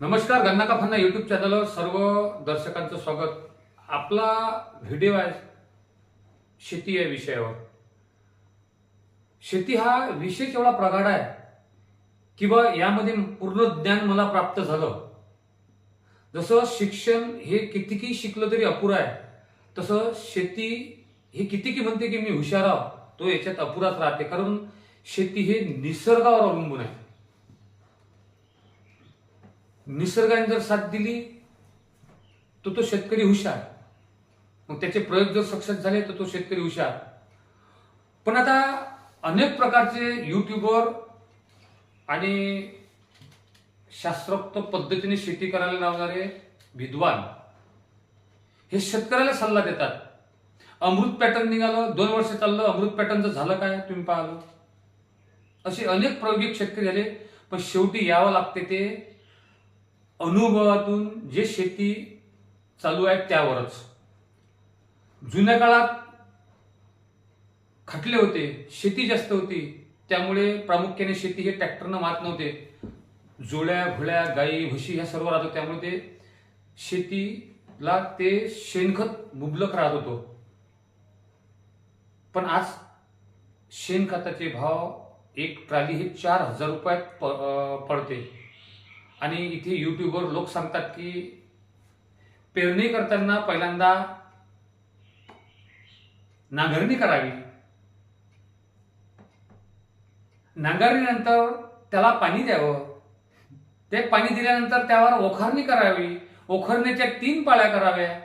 नमस्कार गन्ना का फन्ना यूट्यूब चॅनलवर सर्व दर्शकांचं स्वागत. आपला व्हिडिओ आहे शेती या विषयावर. शेती हा विषय एवढा प्रगाढ आहे किंवा यामध्ये पूर्ण ज्ञान मला प्राप्त झालं. जसं शिक्षण हे कितीकी शिकलं तरी अपुरं आहे तसं शेती हे कितीकी म्हणते की मी हुशार आहो तो याच्यात अपुराच राहते. कारण शेती हे निसर्गावर अवलंबून आहे. निसर्गाने जर साथ दिली तर तो शेतकरी हुशार. मग त्याचे प्रयोग जर सक्सेस झाले तर तो शेतकरी हुशार. पण आता अनेक प्रकारचे युट्यूबवर आणि शास्त्रोक्त पद्धतीने शेती करायला लावणारे विद्वान हे शेतकऱ्याला सल्ला देतात. अमृत पॅटर्न निघालं दोन वर्ष चाललं अमृत पॅटर्नचं झालं काय तुम्ही पाहिलं. असे अनेक प्रयोगिक शेतकरी झाले पण शेवटी यावं लागते ते अनुभवातून जे शेती चालू आहे त्यावरच. जुन्या काळात खटले होते शेती जास्त होती त्यामुळे प्रामुख्याने शेती हे ट्रॅक्टरनं मात नव्हते. जोड्या घोड्या गाई म्हशी ह्या सर्व राहत त्यामुळे ते शेतीला ते शेणखत मुबलक राहत होतो. पण आज शेणखताचे भाव एक ट्राली हे चार हजार रुपयात प- पडते. आणि इथे युट्यूबवर लोक सांगतात की पेरणी करताना पहिल्यांदा नांगरणी करावी. नांगरणीनंतर त्याला पाणी द्यावं. ते पाणी दिल्यानंतर त्यावर ओखरणी करावी. ओखरणीच्या तीन पाळ्या कराव्या.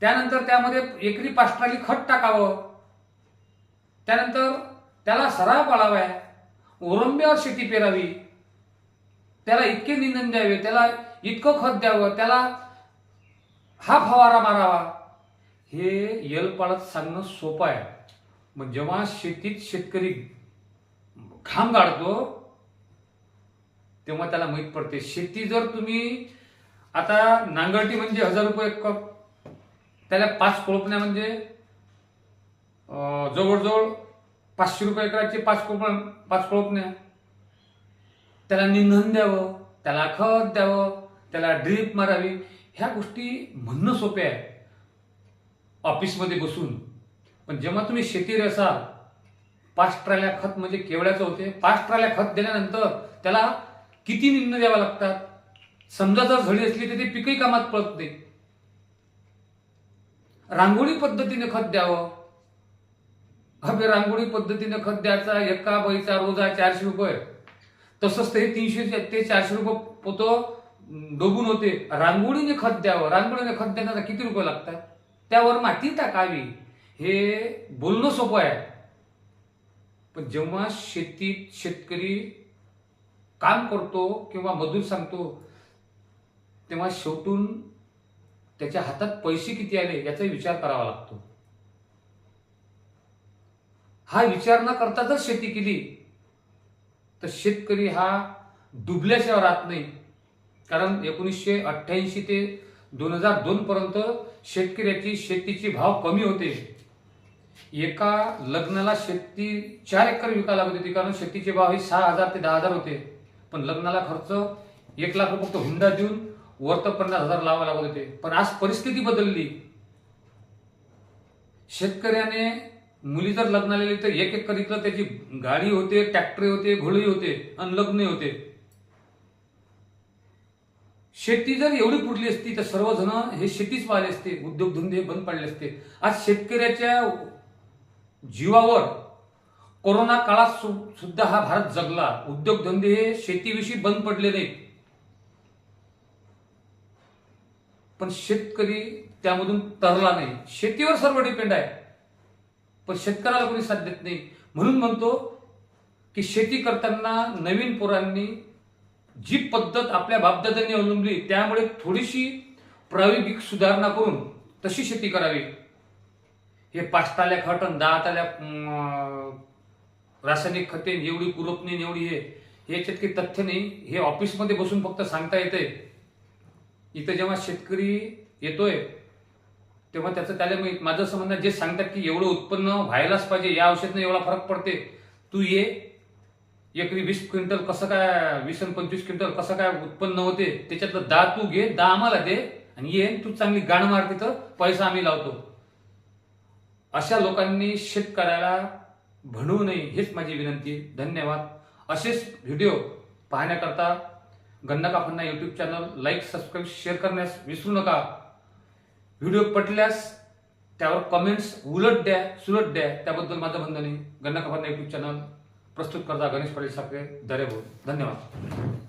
त्यानंतर त्यामध्ये एकरी पाष्ट्राली खत टाकावं. त्यानंतर त्याला सराव पाळाव्या उरंब्यावर शेती पेरावी. त्याला इतके निंदन द्यावे त्याला इतकं खत द्यावं त्याला हा फवारा मारावा. हे यलपाळत सांगणं सोपं आहे. मग जेव्हा शेतीत शेतकरी घाम गाडतो तेव्हा त्याला माहीत पडते शेती जर तुम्ही आता नांगरटी म्हणजे हजार रुपये कप त्याला पाच कोळपण्या म्हणजे जवळजवळ पाचशे रुपये एकराचे पाच कोळप पाच कोळपण्या. त्याला निंदन द्यावं त्याला खत द्यावं त्याला ड्रीप मारावी ह्या गोष्टी म्हणणं सोपे आहे ऑफिसमध्ये बसून. पण जेव्हा तुम्ही शेतीत असाल पाच ट्राल्या खत म्हणजे केवढ्याचं होते? पाच ट्राल्या खत दिल्यानंतर त्याला किती निंद द्यावा लागतात? समजा जर झडी असली तर ते पिकही कामात पडत नाही. रांगोळी पद्धतीने खत द्यावं. हवे रांगोळी पद्धतीने खत द्यायचा एका बैचा रोज आहे चारशे रुपये. तसंच ते तीनशे ते चारशे रुपये पोतं डोबून होते. रांगोळीने खत द्यावं. रांगोळीने खत देण्याला किती रुपये लागतात? त्यावर माती टाकावी. हे बोलणं सोपं आहे. पण जेव्हा शेतीत शेतकरी काम करतो किंवा मजूर सांगतो तेव्हा शेवटून त्याच्या हातात पैसे किती आले याचा विचार करावा लागतो. हा विचार न करता जर शेती केली तर शेतकरी हा डुबल्याशिवाय राहत नाही. कारण एकोणीसशे अठ्ठ्याऐंशी ते दोन हजार दोनपर्यंत शेतकऱ्याची शेतीचे भाव कमी होते. एका लग्नाला शेती चार एकर विकायला लागत होती. कारण शेतीचे भाव हे सहा हजार ते दहा हजार होते. पण लग्नाला खर्च एक लाख रुपये फक्त हुंडा देऊन वर पन्नास हजार लावा लागत होते. पण आज परिस्थिती बदलली. शेतकऱ्याने मुली जर लग्नाला आलेली तर एक एक करीतलं त्याची गाडी होते ट्रॅक्टर होते घोडे होते आणि लग्न होते. शेती जर एवढी फुटली असती तर सर्वजण हे शेतीच पाहिले असते उद्योगधंदे बंद पडले असते. आज शेतकऱ्याच्या जीवावर कोरोना काळात सु- सुद्धा हा भारत जगला. उद्योगधंदे हे शेतीविषयी बंद पडले नाहीत. पण शेतकरी त्यामधून तरला नाही. शेतीवर सर्व डिपेंड आहे. पण शेतकऱ्याला कोणी साथ देत नाही. म्हणून म्हणतो की शेती करताना नवीन पोरांनी जी पद्धत आपल्या बापदादांनी अवलंबली त्यामुळे थोडीशी प्रायोगिक सुधारणा करून तशी शेती करावी. हे पाच ताल्या खत आणि दहा ताल्या रासायनिक खते एवढी कुरपणी एवढी हे हे याच्यात काही तथ्य नाही. हे ऑफिसमध्ये बसून फक्त सांगता येते इथं जेव्हा शेतकरी येतोय तेव्हा त्याचं त्याला माहीत माझं असं म्हणणं आहे, जे सांगतात की एवढं उत्पन्न व्हायलाच पाहिजे या औषधनं एवढा फरक पडते. तू ये एकरी वीस क्विंटल कसं काय वीस आणि पंचवीस क्विंटल कसं काय उत्पन्न होते त्याच्यातलं दहा तू घे दहा आम्हाला दे आणि ये तू चांगली गाण मार तिथं पैसा आम्ही लावतो. अशा लोकांनी शेतकऱ्याला म्हणू नये हेच माझी विनंती आहे. धन्यवाद. असेच video पाहण्याकरता Ganna Kapanna YouTube channel like subscribe share करण्यास विसरू नका. व्हिडिओ पटल्यास त्यावर कमेंट्स उलट द्या सुलट द्या. त्याबद्दल माझं म्हणणं नाही. गन्ना कापण्णा युट्यूब चॅनल प्रस्तुत करता गणेश पाटील साखरे दरेबोल धन्यवाद.